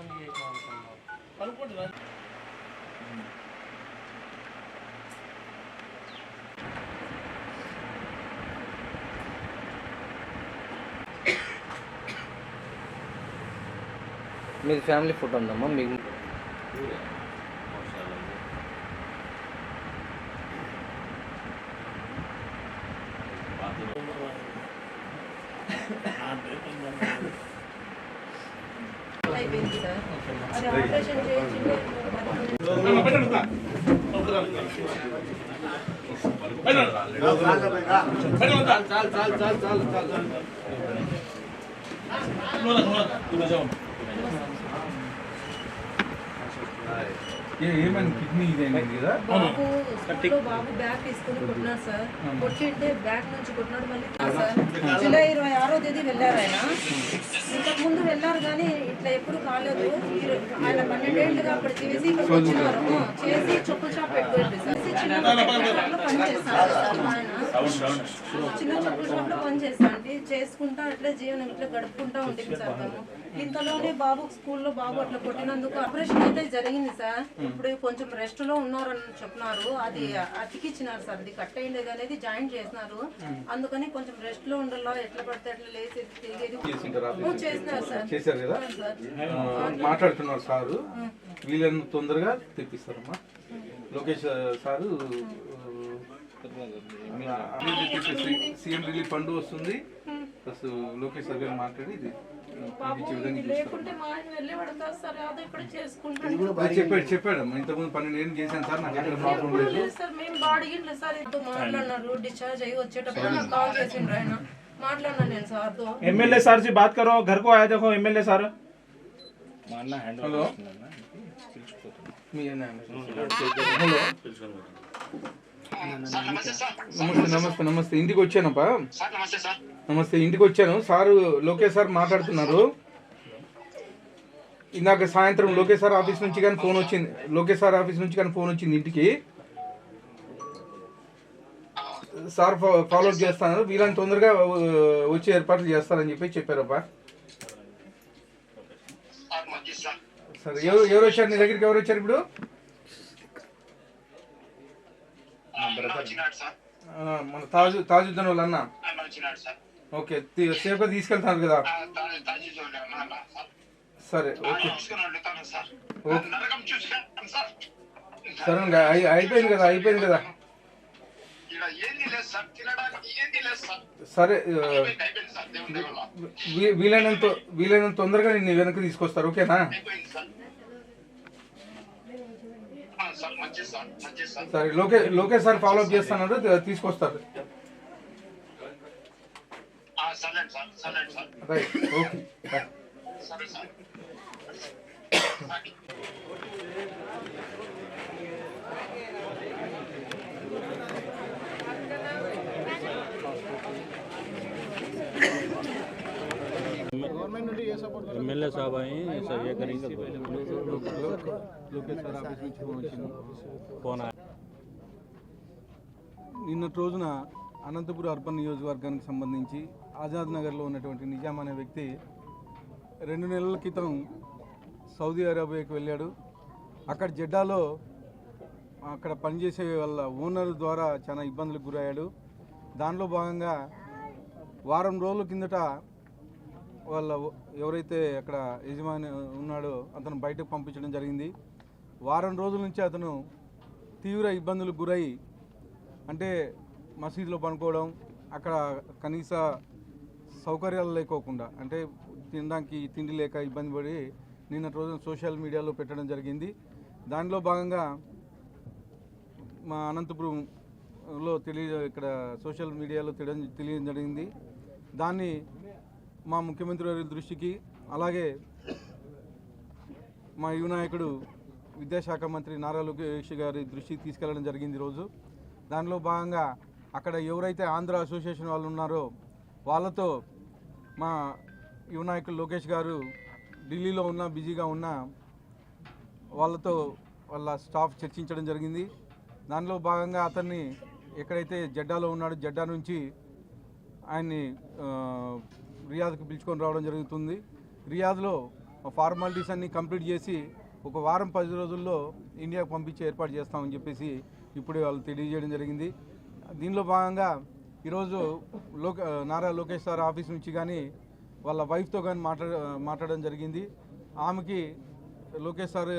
ఎన్ని ఫోన్లు ఎంతమంది చేసినా అనుకున్నావు కనుక్కోండి రా. మీది ఫ్యామిలీ ఫోటో ఉందమ్మా మీకు ఏమైనా కిడ్నీ ఇదైంది కదా బాబు స్కూల్లో బాబు బ్యాగ్ తీసుకుని కొట్టినాడు సార్ కొట్టింటే బ్యాగ్ నుంచి కొట్టినాడు మళ్ళీ సార్ జూలై ఇరవై ఆరో తేదీ వెళ్ళారు ఆయన ఇంతకు ముందు వెళ్ళారు కానీ ఇట్లా ఎప్పుడు కాలేదు. ఆయన పన్నెండేళ్ళుగా అప్పుడు చేసి చేసి చెప్పుల షాప్ పెట్టుకోండి సార్. చిన్న లో పని చేస్తాండి చేసుకుంటా అట్లే జీవనం ఇట్లా గడుపుకుంటా ఉంటుంది సార్ తను ఇంతలోనే బాబు స్కూల్లో బాబు అట్లా కొట్టినందుకు ఆపరేషన్ అయితే జరిగింది సార్. ఇప్పుడు కొంచెం రెస్ట్లో ఉన్నారని చెప్పినారు. అది అతికిచ్చినారు సార్. అది కట్ అయిండేది అనేది జాయింట్ చేసినారు. అందుకని కొంచెం రెస్ట్లో ఉండాలా ఎట్లా పడితే అట్లా లేచి తిరిగేది. చేసినారు సార్. చేశారు కదా? మాట్లాడుతున్నారు సారు. వీళ్ళని తొందరగా తెప్పిస్తారమ్మా. Lokesh sir CM relief fund వస్తుంది ప్లస్ లోకేష్ సార్ గారు మాట్లాడి ఇది పంపించే విధంగా చూస్తారు లేకుంటే మా ఆయన వెళ్ళి పడతారు సార్ అదే ఇక్కడ చేసుకుంటాను అది చెప్పాడు చెప్పాడు ఇంతకుముందు పన్నెండు ఏళ్ళు చేశాను సార్ నాకు ఎక్కడ ప్రాబ్లం లేదు లేదు సార్ మేము బాడీగిట్లేదు సార్ ఇంతో మాట్లాడినారు డిశ్చార్జ్ అయ్యి వచ్చేటప్పుడు నాకు కాల్ చేసిండ్రు ఆయన మాట్లాడినా నేను సార్తో एमएलए सर से बात करो घर को आया देखो एमएलए सर హలో మీ హలో నమస్తే నమస్తే. నమస్తే ఇంటికి వచ్చానప్పా? నమస్తే ఇంటికి వచ్చాను. సారు లోకేష్ సార్ మాట్లాడుతున్నారు. ఇందాక సాయంత్రం లోకేష్ సార్ ఆఫీస్ నుంచి కానీ ఫోన్ వచ్చింది. లోకేష్ సార్ ఆఫీస్ నుంచి కానీ ఫోన్ వచ్చింది ఇంటికి. సార్ ఫాలో అప్ చేస్తాను వీళ్ళని తొందరగా వచ్చే ఏర్పాట్లు చేస్తారని చెప్పి చెప్పారప్పా. సరే ఎవరు ఎవరు వచ్చారు? నీ దగ్గరికి ఎవరు వచ్చారు ఇప్పుడు? మన తాజు తాజుద్దన్ వాళ్ళ అన్న. ఓకే సేఫ్గా తీసుకెళ్తారు కదా? సరే. ఓకే. సరే. అయిపోయింది కదా అయిపోయింది కదా? సరే వీలైనంత వీలైనంత తొందరగా నేను వెనక్కి తీసుకొస్తారు ఓకేనా? సరే లోకే లోకేష్ సార్ ఫాలో అప్ చేస్తున్నారు త- తీసుకొస్తారు రైట్ ఓకే బాయ్. एमएलए साहब आए हैं सब ये करेंगे లోకేష్ సార్ ఆఫీస్ నుంచి ఫోన్ వచ్చింది फोन आया నిన్నటి రోజున అనంతపురం అర్బన్ నియోజకవర్గానికి సంబంధించి ఆజాద్ నగర్లో ఉన్నటువంటి నిజాం అనే వ్యక్తి రెండు నెలల క్రితం సౌదీ అరేబియాకి వెళ్ళాడు. అక్కడ జెడ్డాలో అక్కడ పనిచేసే వాళ్ళ ఓనర్ ద్వారా చాలా ఇబ్బందులకు గురయ్యాడు. దానిలో భాగంగా వారం రోజుల కిందట వాళ్ళ ఎవరైతే అక్కడ యజమాని ఉన్నాడో అతను బయటకు పంపించడం జరిగింది. వారం రోజుల నుంచి అతను తీవ్ర ఇబ్బందులకు గురై అంటే మసీదులో పనుకోవడం అక్కడ కనీస సౌకర్యాలు లేకోకుండా అంటే తినడానికి తిండి లేక ఇబ్బంది పడి నిన్న రోజున సోషల్ మీడియాలో పెట్టడం జరిగింది. దానిలో భాగంగా మా అనంతపురంలో తెలియ ఇక్కడ సోషల్ మీడియాలో తెలియ తెలియడం జరిగింది. దాన్ని మా ముఖ్యమంత్రి వారి దృష్టికి అలాగే మా యువనాయకుడు విద్యాశాఖ మంత్రి నారా లోకేష్ గారి దృష్టికి తీసుకెళ్ళడం జరిగింది ఈరోజు దానిలో భాగంగా అక్కడ ఎవరైతే ఆంధ్ర అసోసియేషన్ వాళ్ళు ఉన్నారో వాళ్ళతో మా యువ నాయకులు లోకేష్ గారు ఢిల్లీలో ఉన్న బిజీగా ఉన్న వాళ్ళతో వాళ్ళ స్టాఫ్ చర్చించడం జరిగింది. దానిలో భాగంగా అతన్ని ఎక్కడైతే జడ్డాలో ఉన్నాడో జడ్డా నుంచి ఆయన్ని రియాద్కి పిలుచుకొని రావడం జరుగుతుంది. రియాద్లో ఫార్మాలిటీస్ అన్ని కంప్లీట్ చేసి ఒక వారం పది రోజుల్లో ఇండియాకు పంపించే ఏర్పాటు చేస్తామని చెప్పేసి ఇప్పుడే వాళ్ళు తెలియజేయడం జరిగింది. దీనిలో భాగంగా ఈరోజు లోక నారా లోకేష్ సార్ ఆఫీస్ నుంచి కానీ వాళ్ళ వైఫ్తో కానీ మాట్లాడ మాట్లాడడం జరిగింది. ఆమెకి లోకేష్ సార్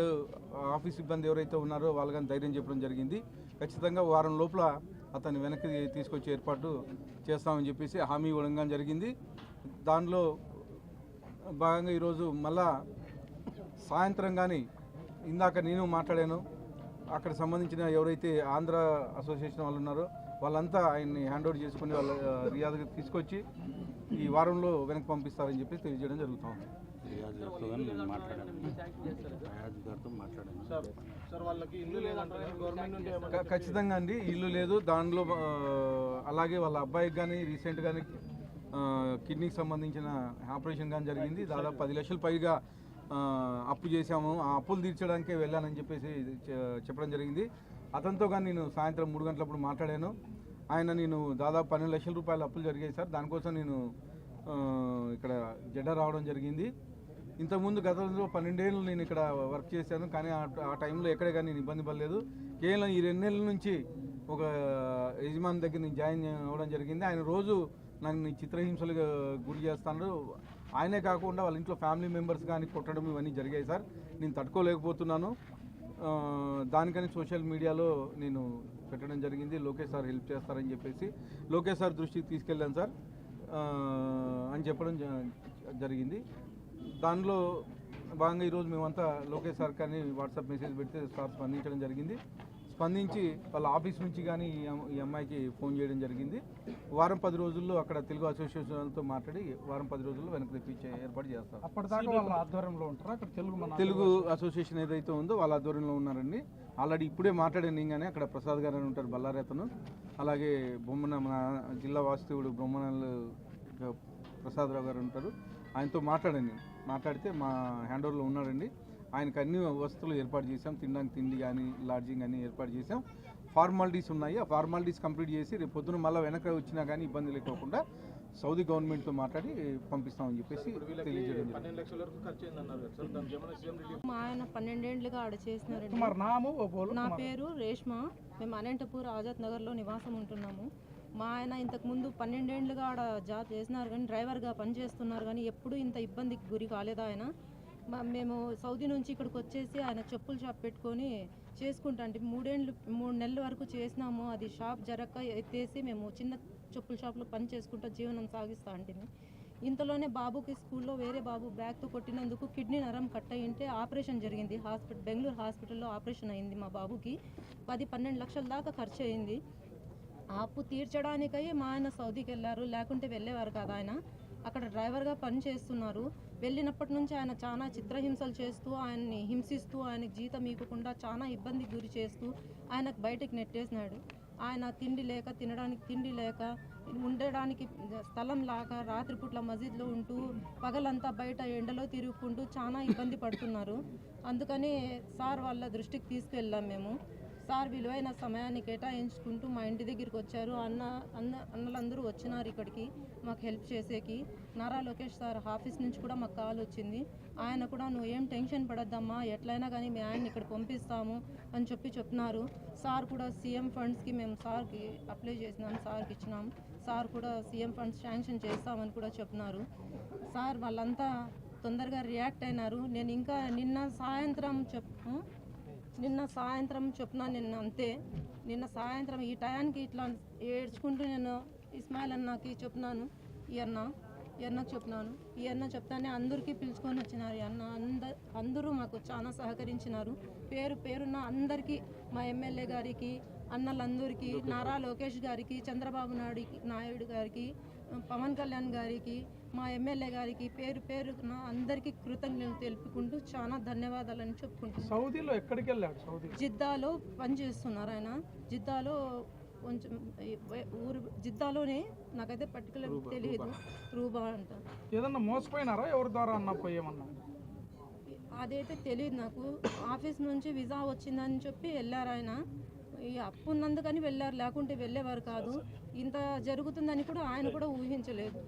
ఆఫీస్ సిబ్బంది ఎవరైతే ఉన్నారో వాళ్ళు కానీ ధైర్యం చెప్పడం జరిగింది. ఖచ్చితంగా వారం లోపల అతన్ని వెనక్కి తీసుకొచ్చే ఏర్పాటు చేస్తామని చెప్పేసి హామీ ఇవ్వడం కానీ జరిగింది. దానిలో భాగంగా ఈరోజు మళ్ళా సాయంత్రం కానీ ఇందాక నేను మాట్లాడాను. అక్కడ సంబంధించిన ఎవరైతే ఆంధ్ర అసోసియేషన్ వాళ్ళు ఉన్నారో వాళ్ళంతా ఆయన్ని హ్యాండ్ ఓవర్ చేసుకుని వాళ్ళ ఆ, రియాద్కి తీసుకొచ్చి ఈ వారంలో వెనక్కి పంపిస్తారని చెప్పి తెలియజేయడం జరుగుతూ ఉంది. రియాజ్ గారితో కానీ నేను మాట్లాడాను. రియాజ్ గారితో మాట్లాడాను. సార్ వాళ్ళకి ఇల్లు లేదంటారు? గవర్నమెంట్ నుండి ఏమన్నా ఖ- ఖచ్చితంగా అండి ఇల్లు లేదు. దానిలో అలాగే వాళ్ళ అబ్బాయికి కానీ రీసెంట్ కానీ కిడ్నీకి సంబంధించిన ఆపరేషన్ కానీ జరిగింది. దాదాపు పది లక్షల పైగా అప్పు చేశాము. ఆ అప్పులు తీర్చడానికే వెళ్ళానని చెప్పేసి చెప్పడం జరిగింది. అతనితో కానీ నేను సాయంత్రం మూడు గంటలప్పుడు మాట్లాడాను. ఆయన నేను దాదాపు పన్నెండు లక్షల రూపాయల అప్పులు జరిగాయి సార్. దానికోసం నేను ఇక్కడ జెడ్డ రావడం జరిగింది. ఇంతకుముందు గతంలో పన్నెండేళ్ళు నేను ఇక్కడ వర్క్ చేశాను. కానీ ఆ టైంలో ఎక్కడే కానీ నేను ఇబ్బంది పడలేదు. కేవలం ఈ రెండు నెలల నుంచి ఒక యజమాని దగ్గర నేను జాయిన్ అవ్వడం జరిగింది. ఆయన రోజు నన్ను చిత్రహింసలు చిత్రహింసలుగా గురి చేస్తాడు. ఆయనే కాకుండా వాళ్ళ ఇంట్లో ఫ్యామిలీ మెంబర్స్ కానీ కొట్టడం ఇవన్నీ జరిగాయి సార్. నేను తట్టుకోలేకపోతున్నాను. దానికని సోషల్ మీడియాలో నేను పెట్టడం జరిగింది. లోకేష్ సార్ హెల్ప్ చేస్తారని చెప్పేసి లోకేష్ సార్ దృష్టికి తీసుకెళ్ళాను సార్. అని చెప్పడం జ- జరిగింది. దానిలో భాగంగా ఈరోజు మేమంతా లోకేష్ సార్ కానీ వాట్సాప్ మెసేజ్ పెడితే సార్ స్పందించడం జరిగింది. స్పందించి వాళ్ళ ఆఫీస్ నుంచి కానీ ఈ ఈ అమ్మాయికి ఫోన్ చేయడం జరిగింది. వారం పది రోజుల్లో అక్కడ తెలుగు అసోసియేషన్తో మాట్లాడి వారం పది రోజుల్లో వెనక్కి తెప్పించే ఏర్పాటు చేస్తారు. అప్పటిదాకా వాళ్ళ ఆధ్వర్యంలో ఉంటారా? అక్కడ తెలుగు మన తెలుగు అసోసియేషన్ ఏదైతే ఉందో వాళ్ళ ఆధ్వర్యంలో ఉన్నారండి. ఆల్రెడీ ఇప్పుడే మాట్లాడాను నేను అక్కడ ప్రసాద్ గారు అని ఉంటారు బళ్ళారి అతను అలాగే బొమ్మన మన జిల్లా వాస్తవుడు బొమ్మనల్ ప్రసాదరావు గారు ఉంటారు. ఆయనతో మాట్లాడాను నేను. మాట్లాడితే మా హ్యాండ్ ఓవర్లో ఉన్నాడండి ఆయనకు అన్ని వస్తువులు ఏర్పాటు చేసాం తినడానికి తిండి కానీ లాడ్జింగ్ కానీ ఏర్పాటు చేసాం ఫార్మాలిటీస్ ఉన్నాయి. ఆ ఫార్మాలిటీస్ కంప్లీట్ చేసి రేపు పొద్దున మళ్ళీ వెనక వచ్చినా కానీ ఇబ్బంది లేకోకుండా సౌదీ గవర్నమెంట్తో మాట్లాడి పంపిస్తామని చెప్పేసి మా ఆయన పన్నెండేండ్లుగా ఆడ చేసినారండి. నా పేరు రేష్మ. మేము అనంతపూర్ ఆజాద్ నగర్లో నివాసం ఉంటున్నాము. మా ఆయన ఇంతకు ముందు పన్నెండేండ్లుగా ఆడ జాబ్ చేసినారు కానీ డ్రైవర్గా పనిచేస్తున్నారు కానీ ఎప్పుడూ ఇంత ఇబ్బందికి గురి కాలేదు ఆయన? మేము సౌదీ నుంచి ఇక్కడికి వచ్చేసి ఆయన చెప్పుల షాప్ పెట్టుకొని చేసుకుంటా అంటే మూడేళ్ళు మూడు నెలల వరకు చేసినాము. అది షాప్ జరక్క ఎత్తేసి మేము చిన్న చెప్పుల షాప్లో పని చేసుకుంటూ జీవనం సాగిస్తా అంటే ఇంతలోనే బాబుకి స్కూల్లో వేరే బాబు బ్యాగ్తో కొట్టినందుకు కిడ్నీ నరం కట్ అయ్యింటే ఆపరేషన్ జరిగింది. హాస్పిటల్ బెంగళూరు హాస్పిటల్లో ఆపరేషన్ అయింది మా బాబుకి. పది పన్నెండు లక్షల దాకా ఖర్చు అయింది. అప్పు తీర్చడానికై మా ఆయన సౌదీకి వెళ్ళారు. లేకుంటే వెళ్ళేవారు కదా ఆయన. అక్కడ డ్రైవర్గా పని చేస్తున్నారు. వెళ్ళినప్పటి నుంచి ఆయన చాలా చిత్రహింసలు చేస్తూ ఆయన్ని హింసిస్తూ ఆయనకి జీతం ఇవ్వకుండా చాలా ఇబ్బందికి గురి చేస్తూ ఆయనకు బయటకు నెట్టేసినాడు. ఆయన తిండి లేక తినడానికి తిండి లేక ఉండడానికి స్థలం లాగా రాత్రిపూట్ల మసీద్లో ఉంటూ పగలంతా బయట ఎండలో తిరుగుకుంటూ చాలా ఇబ్బంది పడుతున్నారు. అందుకని సార్ వాళ్ళ దృష్టికి తీసుకెళ్ళాం మేము. సార్ విలువైన సమయాన్ని కేటాయించుకుంటూ మా ఇంటి దగ్గరికి వచ్చారు. అన్న అన్న అన్నలందరూ వచ్చినారు ఇక్కడికి మాకు హెల్ప్ చేసేకి. నారా లోకేష్ సార్ ఆఫీస్ నుంచి కూడా మాకు కాల్ వచ్చింది. ఆయన కూడా నువ్వు ఏం టెన్షన్ పడద్దమ్మా ఎట్లయినా కానీ మీ ఆయన్ని ఇక్కడ పంపిస్తాము అని చెప్పి చెప్తున్నారు సార్ కూడా సీఎం ఫండ్స్కి మేము సార్కి అప్లై చేసినాం సార్కి ఇచ్చినాం. సార్ కూడా సీఎం ఫండ్స్ శాంక్షన్ చేస్తామని కూడా చెప్తున్నారు సార్ వాళ్ళంతా తొందరగా రియాక్ట్ అయినారు. నేను ఇంకా నిన్న సాయంత్రం చెప్ నిన్న సాయంత్రం చెప్పిన నిన్న అంతే. నిన్న సాయంత్రం ఈ టయానికి ఇట్లా ఏడ్చుకుంటూ నేను ఇస్మాయిల్ అన్నకి చెప్పినాను ఈ అన్న ఈ అన్నకు చెప్పినాను. ఈ అన్న చెప్తానే అందరికీ పిలుచుకొని వచ్చినారు ఈ అన్న. అంద అందరూ మాకు చాలా సహకరించినారు. పేరు పేరున్న అందరికీ మా ఎమ్మెల్యే గారికి అన్నలందరికీ నారా లోకేష్ గారికి చంద్రబాబు నాయుడు నాయుడు గారికి పవన్ కళ్యాణ్ గారికి మా ఎమ్మెల్యే గారికి పేరు పేరున అందరికీ కృతజ్ఞతలు తెలుపుకుంటూ చాలా ధన్యవాదాలని చెప్పుకుంటున్నాను. సౌదీలో ఎక్కడికి వెళ్ళాడు సౌదీ? జిద్దాలో పనిచేస్తున్నారు ఆయన. జిద్దాలో కొంచెం ఊరు జిద్దాలోనే నాకైతే పర్టికులర్ తెలియదు రూబా. అంట. ఏదన్నా మోసపోయినారా? ఎవరి ద్వారా అన్నా పోయేమన్నా అదైతే తెలియదు నాకు. ఆఫీస్ నుంచి వీసా వచ్చిందని చెప్పి వెళ్ళారు ఆయన. ఈ అప్పు ఉన్నందుకని వెళ్ళారు. లేకుంటే వెళ్ళేవారు కాదు. ఇంత జరుగుతుందని కూడా ఆయన కూడా ఊహించలేదు.